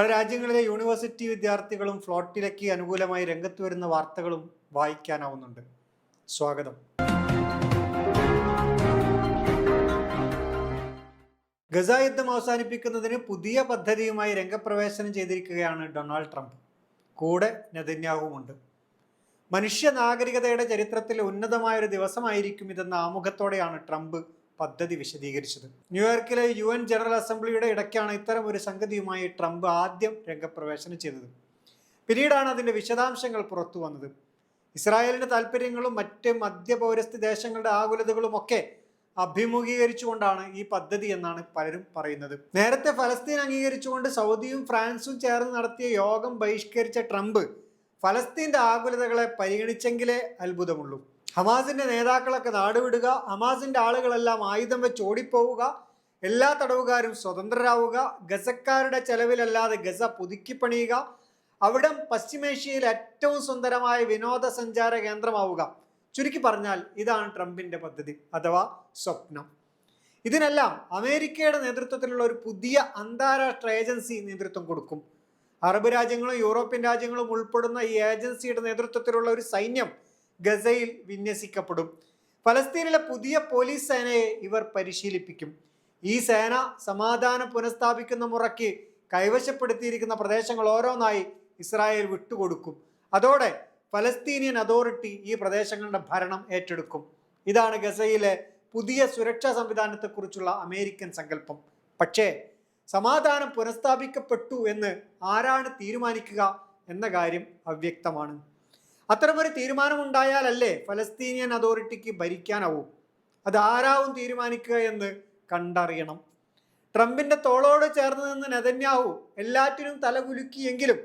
പല രാജ്യങ്ങളിലെ യൂണിവേഴ്സിറ്റി വിദ്യാർത്ഥികളും ഫ്ലോട്ടിലേക്ക് അനുകൂലമായി രംഗത്ത് വരുന്ന വാർത്തകളും വായിക്കാനാവുന്നുണ്ട്. സ്വാഗതം. ഗസ യുദ്ധം അവസാനിപ്പിക്കുന്നതിന് പുതിയ പദ്ധതിയുമായി രംഗപ്രവേശനം ചെയ്തിരിക്കുകയാണ് ഡൊണാൾഡ് ട്രംപ്. കൂടെ നെതന്യാഹുവുമുണ്ട്. മനുഷ്യ നാഗരികതയുടെ ചരിത്രത്തിൽ ഉന്നതമായൊരു ദിവസമായിരിക്കും ഇതെന്ന ആമുഖത്തോടെയാണ് ട്രംപ് പദ്ധതി വിശദീകരിച്ചത്. ന്യൂയോർക്കിലെ യു എൻ ജനറൽ അസംബ്ലിയുടെ ഇടയ്ക്കാണ് ഇത്തരം ഒരു സംഗതിയുമായി ട്രംപ് ആദ്യം രംഗപ്രവേശനം ചെയ്തത്. പിന്നീടാണ് അതിന്റെ വിശദാംശങ്ങൾ പുറത്തു വന്നത്. ഇസ്രായേലിന്റെ താല്പര്യങ്ങളും മറ്റ് മധ്യ മധ്യപൗരസ്ത്യ ദേശങ്ങളുടെ ആകുലതകളും ഒക്കെ അഭിമുഖീകരിച്ചുകൊണ്ടാണ് ഈ പദ്ധതി എന്നാണ് പലരും പറയുന്നത്. നേരത്തെ ഫലസ്തീൻ അംഗീകരിച്ചുകൊണ്ട് സൗദിയും ഫ്രാൻസും ചേർന്ന് നടത്തിയ യോഗം ബഹിഷ്കരിച്ച ട്രംപ് ഫലസ്തീന്റെ ആകുലതകളെ പരിഗണിച്ചെങ്കിലേ അത്ഭുതമുള്ളൂ. ഹമാസിന്റെ നേതാക്കളൊക്കെ നാടുവിടുക ഹമാസിന്റെ ആളുകളെല്ലാം ആയുധം വെച്ച് ഓടിപ്പോവുക എല്ലാ തടവുകാരും സ്വതന്ത്രരാവുക ഗസക്കാരുടെ ചെലവിലല്ലാതെ ഗസ പുതുക്കിപ്പണിയുക അവിടം പശ്ചിമേഷ്യയിൽ ഏറ്റവും സുന്ദരമായ വിനോദസഞ്ചാര കേന്ദ്രമാവുക. ചുരുക്കി പറഞ്ഞാൽ ഇതാണ് ട്രംപിന്റെ പദ്ധതി അഥവാ സ്വപ്നം. ഇതിനെല്ലാം അമേരിക്കയുടെ നേതൃത്വത്തിലുള്ള ഒരു പുതിയ അന്താരാഷ്ട്ര ഏജൻസി നേതൃത്വം കൊടുക്കും. അറബ് രാജ്യങ്ങളും യൂറോപ്യൻ രാജ്യങ്ങളും ഉൾപ്പെടുന്ന ഈ ഏജൻസിയുടെ നേതൃത്വത്തിലുള്ള ഒരു സൈന്യം ഗസയിൽ വിന്യസിക്കപ്പെടും. ഫലസ്തീനിലെ പുതിയ പോലീസ് സേനയെ ഇവർ പരിശീലിപ്പിക്കും. ഈ സേന സമാധാനം പുനഃസ്ഥാപിക്കുന്ന മുറയ്ക്ക് കൈവശപ്പെടുത്തിയിരിക്കുന്ന പ്രദേശങ്ങൾ ഓരോന്നായി ഇസ്രായേൽ വിട്ടുകൊടുക്കും. അതോടെ ഫലസ്തീനിയൻ അതോറിറ്റി ഈ പ്രദേശങ്ങളുടെ ഭരണം ഏറ്റെടുക്കും. ഇതാണ് ഗസയിലെ പുതിയ സുരക്ഷാ സംവിധാനത്തെക്കുറിച്ചുള്ള അമേരിക്കൻ സങ്കല്പം. പക്ഷേ സമാധാനം പുനഃസ്ഥാപിക്കപ്പെട്ടു എന്ന് ആരാണ് തീരുമാനിക്കുക എന്ന കാര്യം അവ്യക്തമാണ്. അത്തരമൊരു തീരുമാനമുണ്ടായാലല്ലേ ഫലസ്തീനിയൻ അതോറിറ്റിക്ക് ഭരിക്കാനാവൂ? അത് ആരാവും തീരുമാനിക്കുക എന്ന് കണ്ടറിയണം. ട്രംപിന്റെ തോളോട് ചേർന്ന് നിന്ന് നെതന്യാഹു എല്ലാറ്റിനും തലകുലുക്കിയെങ്കിലും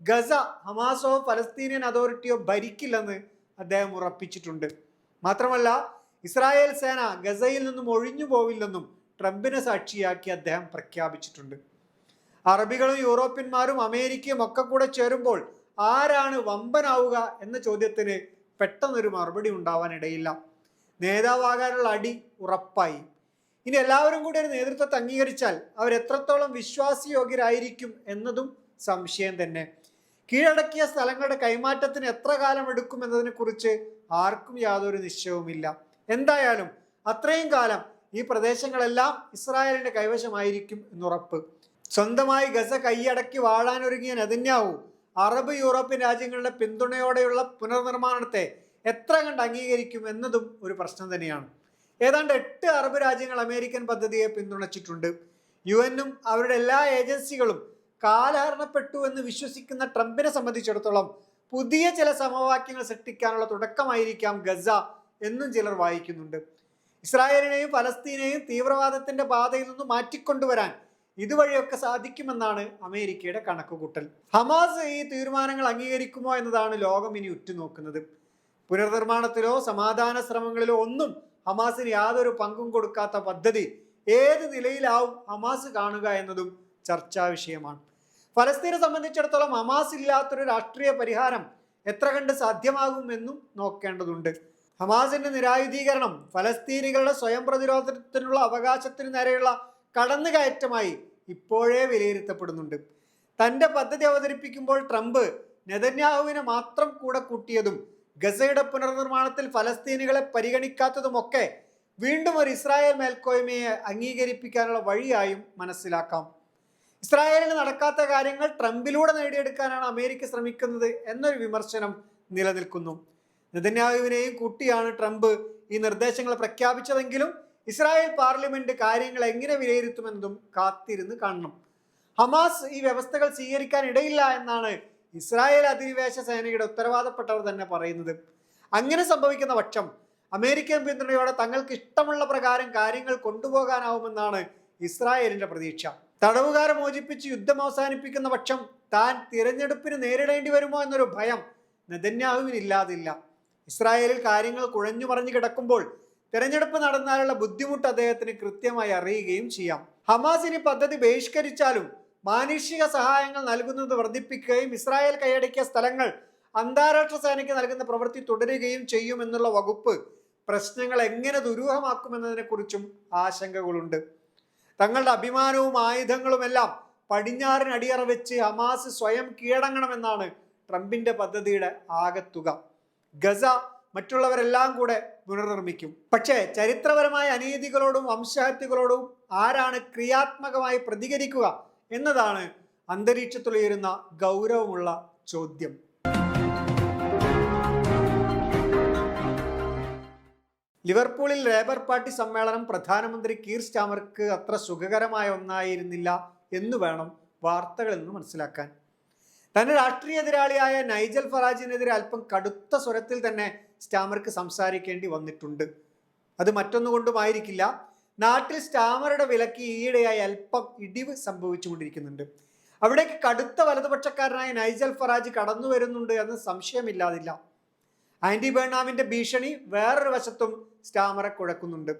ഗസ ഹമാസോ ഫലസ്തീനിയൻ അതോറിറ്റിയോ ഭരിക്കില്ലെന്ന് അദ്ദേഹം ഉറപ്പിച്ചിട്ടുണ്ട്. മാത്രമല്ല ഇസ്രായേൽ സേന ഗസയിൽ നിന്നും ഒഴിഞ്ഞു പോവില്ലെന്നും ട്രംപിനെ സാക്ഷിയാക്കി അദ്ദേഹം പ്രഖ്യാപിച്ചിട്ടുണ്ട്. അറബികളും യൂറോപ്യന്മാരും അമേരിക്കയും ഒക്കെ കൂടെ ചേരുമ്പോൾ ആരാണ് വമ്പനാവുക എന്ന ചോദ്യത്തിന് പെട്ടെന്നൊരു മറുപടി ഉണ്ടാവാൻ ഇടയില്ല. നേതാവാകാനുള്ള അടി ഉറപ്പായി. ഇനി എല്ലാവരും കൂടി ഒരു നേതൃത്വത്തെ അംഗീകരിച്ചാൽ അവർ എത്രത്തോളം വിശ്വാസയോഗ്യരായിരിക്കും എന്നതും സംശയം തന്നെ. കീഴടക്കിയ സ്ഥലങ്ങളുടെ കൈമാറ്റത്തിന് എത്ര കാലം എടുക്കും എന്നതിനെ കുറിച്ച് ആർക്കും യാതൊരു നിശ്ചയവുമില്ല. എന്തായാലും അത്രയും കാലം ഈ പ്രദേശങ്ങളെല്ലാം ഇസ്രായേലിന്റെ കൈവശമായിരിക്കും എന്നുറപ്പ് സ്വന്തമായി ഗസ കൈയടക്കി വാഴാനൊരുങ്ങിയ നെതന്യാവു അറബ് യൂറോപ്യൻ രാജ്യങ്ങളുടെ പിന്തുണയോടെയുള്ള പുനർനിർമ്മാണത്തെ എത്ര കണ്ട് അംഗീകരിക്കും എന്നതും ഒരു പ്രശ്നം തന്നെയാണ്. ഏതാണ്ട് എട്ട് അറബ് രാജ്യങ്ങൾ അമേരിക്കൻ പദ്ധതിയെ പിന്തുണച്ചിട്ടുണ്ട്. യു എന്നും അവരുടെ എല്ലാ ഏജൻസികളും കാലഹരണപ്പെട്ടു എന്ന് വിശ്വസിക്കുന്ന ട്രംപിനെ സംബന്ധിച്ചിടത്തോളം പുതിയ ചില സമവാക്യങ്ങൾ സൃഷ്ടിക്കാനുള്ള തുടക്കമായിരിക്കാം ഗസ എന്നും ചിലർ വായിക്കുന്നുണ്ട്. ഇസ്രായേലിനെയും ഫലസ്തീനെയും തീവ്രവാദത്തിന്റെ പാതയിൽ നിന്ന് മാറ്റിക്കൊണ്ടുവരാൻ ഇതുവഴിയൊക്കെ സാധിക്കുമെന്നാണ് അമേരിക്കയുടെ കണക്കുകൂട്ടൽ. ഹമാസ് ഈ തീരുമാനങ്ങൾ അംഗീകരിക്കുമോ എന്നതാണ് ലോകം ഇനി ഉറ്റുനോക്കുന്നത്. പുനർനിർമ്മാണത്തിലോ സമാധാന ശ്രമങ്ങളിലോ ഒന്നും ഹമാസിന് യാതൊരു പങ്കും കൊടുക്കാത്ത പദ്ധതി ഏത് നിലയിലാവും ഹമാസ് കാണുക എന്നതും ചർച്ചാ വിഷയമാണ്. ഫലസ്തീനെ സംബന്ധിച്ചിടത്തോളം ഹമാസ് ഇല്ലാത്തൊരു രാഷ്ട്രീയ പരിഹാരം എത്ര കണ്ട് സാധ്യമാകുമെന്നും നോക്കേണ്ടതുണ്ട്. ഹമാസിന്റെ നിരായുധീകരണം ഫലസ്തീനികളുടെ സ്വയം പ്രതിരോധത്തിനുള്ള അവകാശത്തിന് നേരെയുള്ള കടന്നുകയറ്റമായി ഇപ്പോഴേ വിലയിരുത്തപ്പെടുന്നുണ്ട്. തന്റെ പദ്ധതി അവതരിപ്പിക്കുമ്പോൾ ട്രംപ് നെതന്യാഹുവിനെ മാത്രം കൂടെ കൂട്ടിയതും ഗസയുടെ പുനർനിർമ്മാണത്തിൽ ഫലസ്തീനുകളെ പരിഗണിക്കാത്തതുമൊക്കെ വീണ്ടും ഒരു ഇസ്രായേൽ മേൽക്കോയ്മയെ അംഗീകരിപ്പിക്കാനുള്ള വഴിയായും മനസ്സിലാക്കാം. ഇസ്രായേലിന് നടക്കാത്ത കാര്യങ്ങൾ ട്രംപിലൂടെ നേടിയെടുക്കാനാണ് അമേരിക്ക ശ്രമിക്കുന്നത് എന്നൊരു വിമർശനം നിലനിൽക്കുന്നു. നെതന്യാഹുവിനെയും കൂട്ടിയാണ് ട്രംപ് ഈ നിർദ്ദേശങ്ങൾ പ്രഖ്യാപിച്ചതെങ്കിലും ഇസ്രായേൽ പാർലമെന്റ് കാര്യങ്ങൾ എങ്ങനെ വിലയിരുത്തുമെന്നും കാത്തിരുന്ന് കാണണം. ഹമാസ് ഈ വ്യവസ്ഥകൾ സ്വീകരിക്കാൻ ഇടയില്ല എന്നാണ് ഇസ്രായേൽ അധിനിവേശ സേനയുടെ ഉത്തരവാദപ്പെട്ടവർ തന്നെ പറയുന്നത്. അങ്ങനെ സംഭവിക്കുന്ന പക്ഷം അമേരിക്കൻ പിന്തുണയോടെ തങ്ങൾക്ക് ഇഷ്ടമുള്ള പ്രകാരം കാര്യങ്ങൾ കൊണ്ടുപോകാനാവുമെന്നാണ് ഇസ്രായേലിന്റെ പ്രതീക്ഷ. തടവുകാരെ മോചിപ്പിച്ച് യുദ്ധം അവസാനിപ്പിക്കുന്ന പക്ഷം താൻ തിരഞ്ഞെടുപ്പിന് നേരിടേണ്ടി വരുമോ എന്നൊരു ഭയം നെതന്യാഹുവിനില്ലാതില്ല. ഇസ്രായേലിൽ കാര്യങ്ങൾ കുഴഞ്ഞു മറിഞ്ഞു കിടക്കുമ്പോൾ തെരഞ്ഞെടുപ്പ് നടന്നാലുള്ള ബുദ്ധിമുട്ട് അദ്ദേഹത്തിന് കൃത്യമായി അറിയുകയും ചെയ്യാം. ഹമാസ് ഇനി പദ്ധതി ബഹിഷ്കരിച്ചാലും മാനുഷിക സഹായങ്ങൾ നൽകുന്നത് വർദ്ധിപ്പിക്കുകയും ഇസ്രായേൽ കൈയടക്കിയ സ്ഥലങ്ങൾ അന്താരാഷ്ട്ര സേനയ്ക്ക് നൽകുന്ന പ്രവൃത്തി തുടരുകയും ചെയ്യുമെന്നുള്ള വകുപ്പ് പ്രശ്നങ്ങൾ എങ്ങനെ ദുരൂഹമാക്കുമെന്നതിനെക്കുറിച്ചും ആശങ്കകളുണ്ട്. തങ്ങളുടെ അഭിമാനവും ആയുധങ്ങളുമെല്ലാം പടിഞ്ഞാറിന് അടിയറ വെച്ച് ഹമാസ് സ്വയം കീഴടങ്ങണമെന്നാണ് ട്രംപിന്റെ പദ്ധതിയുടെ ആകത്തുക. ഗസ മറ്റുള്ളവരെല്ലാം കൂടെ പുനർനിർമ്മിക്കും. പക്ഷേ ചരിത്രപരമായ അനീതികളോടും വംശഹത്യകളോടും ആരാണ് ക്രിയാത്മകമായി പ്രതികരിക്കുക എന്നതാണ് അന്തരീക്ഷത്തിലുയരുന്ന ഗൗരവമുള്ള ചോദ്യം. ലിവർപൂളിൽ ലേബർ പാർട്ടി സമ്മേളനം പ്രധാനമന്ത്രി കീർ സ്റ്റാമർക്ക് അത്ര സുഖകരമായ ഒന്നായിരുന്നില്ല എന്ന് വേണം വാർത്തകളിൽ നിന്ന് മനസ്സിലാക്കാൻ. തന്റെ രാഷ്ട്രീയ എതിരാളിയായ നൈജൽ ഫറാജിനെതിരെ അല്പം കടുത്ത സ്വരത്തിൽ തന്നെ സ്റ്റാമർക്ക് സംസാരിക്കേണ്ടി വന്നിട്ടുണ്ട്. അത് മറ്റൊന്നുകൊണ്ടുമായിരിക്കില്ല. നാട്ടിൽ സ്റ്റാമറുടെ വിലക്ക് ഈയിടെയായി അല്പം ഇടിവ് സംഭവിച്ചുകൊണ്ടിരിക്കുന്നുണ്ട്. അവിടേക്ക് കടുത്ത വലതുപക്ഷക്കാരനായ നൈജൽ ഫറാജ് കടന്നു വരുന്നുണ്ട് എന്ന് സംശയമില്ലാതില്ല. ആന്റി ബേണാമിന്റെ ഭീഷണി വേറൊരു വശത്തും സ്റ്റാമറെ കുഴക്കുന്നുണ്ട്.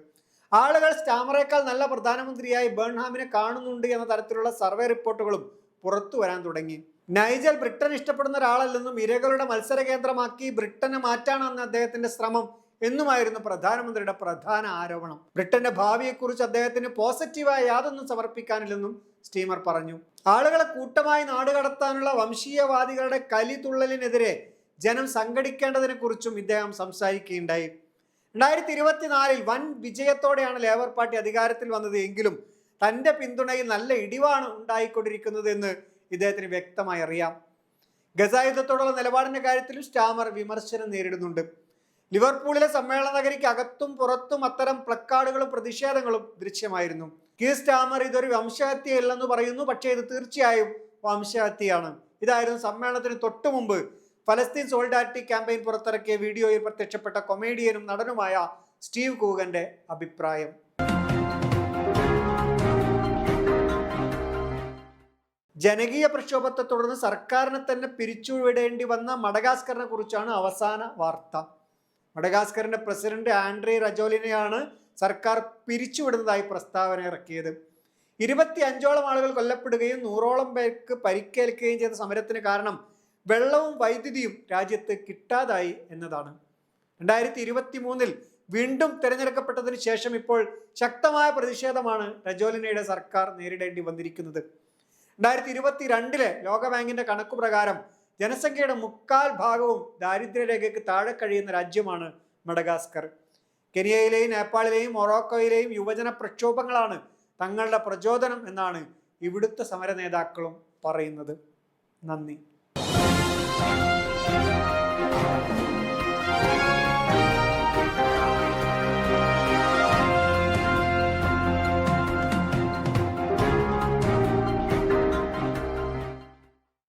ആളുകൾ സ്റ്റാമറേക്കാൾ നല്ല പ്രധാനമന്ത്രിയായി ബേൺഹാമിനെ കാണുന്നുണ്ട് എന്ന തരത്തിലുള്ള സർവേ റിപ്പോർട്ടുകളും പുറത്തു വരാൻ തുടങ്ങി. നൈജൽ ബ്രിട്ടൻ ഇഷ്ടപ്പെടുന്ന ഒരാളല്ലെന്നും ഇരകളുടെ മത്സര കേന്ദ്രമാക്കി ബ്രിട്ടനെ മാറ്റാണെന്ന് അദ്ദേഹത്തിന്റെ ശ്രമം എന്നുമായിരുന്നു പ്രധാനമന്ത്രിയുടെ പ്രധാന ആരോപണം. ബ്രിട്ടന്റെ ഭാവിയെക്കുറിച്ച് അദ്ദേഹത്തിന് പോസിറ്റീവായ യാതൊന്നും സമർപ്പിക്കാനില്ലെന്നും സ്റ്റീമർ പറഞ്ഞു. ആളുകളെ കൂട്ടമായി നാടുകടത്താനുള്ള വംശീയവാദികളുടെ കലിതുള്ളലിനെതിരെ ജനം സംഘടിക്കേണ്ടതിനെ കുറിച്ചും ഇദ്ദേഹം സംസാരിക്കുകയുണ്ടായി. രണ്ടായിരത്തി ഇരുപത്തിനാലിൽ വൻ വിജയത്തോടെയാണ് ലേബർ പാർട്ടി അധികാരത്തിൽ വന്നത്. എങ്കിലും തന്റെ പിന്തുണയിൽ നല്ല ഇടിവാണ് ഉണ്ടായിക്കൊണ്ടിരിക്കുന്നത് എന്ന് ഇദ്ദേഹത്തിന് വ്യക്തമായി അറിയാം. ഗസായുധത്തോടുള്ള നിലപാടിന്റെ കാര്യത്തിലും സ്റ്റാമർ വിമർശനം നേരിടുന്നുണ്ട്. ലിവർപൂളിലെ സമ്മേളന നഗരിക്ക് അകത്തും പുറത്തും അത്തരം പ്ലക്കാർഡുകളും പ്രതിഷേധങ്ങളും ദൃശ്യമായിരുന്നു. കീർ സ്റ്റാമർ ഇതൊരു വംശഹത്യയല്ലെന്ന് പറയുന്നു പക്ഷേ ഇത് തീർച്ചയായും വംശഹത്യയാണ്. ഇതായിരുന്നു സമ്മേളനത്തിന് തൊട്ടു മുമ്പ് ഫലസ്തീൻ സോൾഡാരിറ്റി ക്യാമ്പയിൻ പുറത്തിറക്കിയ വീഡിയോയിൽ പ്രത്യക്ഷപ്പെട്ട കൊമേഡിയനും നടനുമായ സ്റ്റീവ് കൂഗന്റെ അഭിപ്രായം. ജനകീയ പ്രക്ഷോഭത്തെ തുടർന്ന് സർക്കാരിനെ തന്നെ പിരിച്ചുവിടേണ്ടി വന്ന മഡഗാസ്കറിനെ കുറിച്ചാണ് അവസാന വാർത്ത. മഡഗാസ്കറിന്റെ പ്രസിഡന്റ് ആൻഡ്രി റജോലിനെയാണ് സർക്കാർ പിരിച്ചുവിടുന്നതായി പ്രസ്താവന ഇറക്കിയത്. ഇരുപത്തി അഞ്ചോളം ആളുകൾ കൊല്ലപ്പെടുകയും നൂറോളം പേർക്ക് പരിക്കേൽക്കുകയും ചെയ്ത സമരത്തിന് കാരണം വെള്ളവും വൈദ്യുതിയും രാജ്യത്ത് കിട്ടാതായി എന്നതാണ്. രണ്ടായിരത്തി ഇരുപത്തി മൂന്നിൽ വീണ്ടും തിരഞ്ഞെടുക്കപ്പെട്ടതിന് ശേഷം ഇപ്പോൾ ശക്തമായ പ്രതിഷേധമാണ് രജോലിനയുടെ സർക്കാർ നേരിടേണ്ടി വന്നിരിക്കുന്നത്. രണ്ടായിരത്തി ഇരുപത്തി രണ്ടിലെ ലോകബാങ്കിന്റെ കണക്ക് പ്രകാരം ജനസംഖ്യയുടെ മുക്കാൽ ഭാഗവും ദാരിദ്ര്യരേഖയ്ക്ക് താഴെ കഴിയുന്ന രാജ്യമാണ് മഡഗാസ്കർ. കെനിയയിലെയും നേപ്പാളിലെയും മൊറോക്കോയിലെയും യുവജന പ്രക്ഷോഭങ്ങളാണ് തങ്ങളുടെ പ്രചോദനം എന്നാണ് ഇവിടുത്തെ സമര നേതാക്കളും പറയുന്നത്. നന്ദി.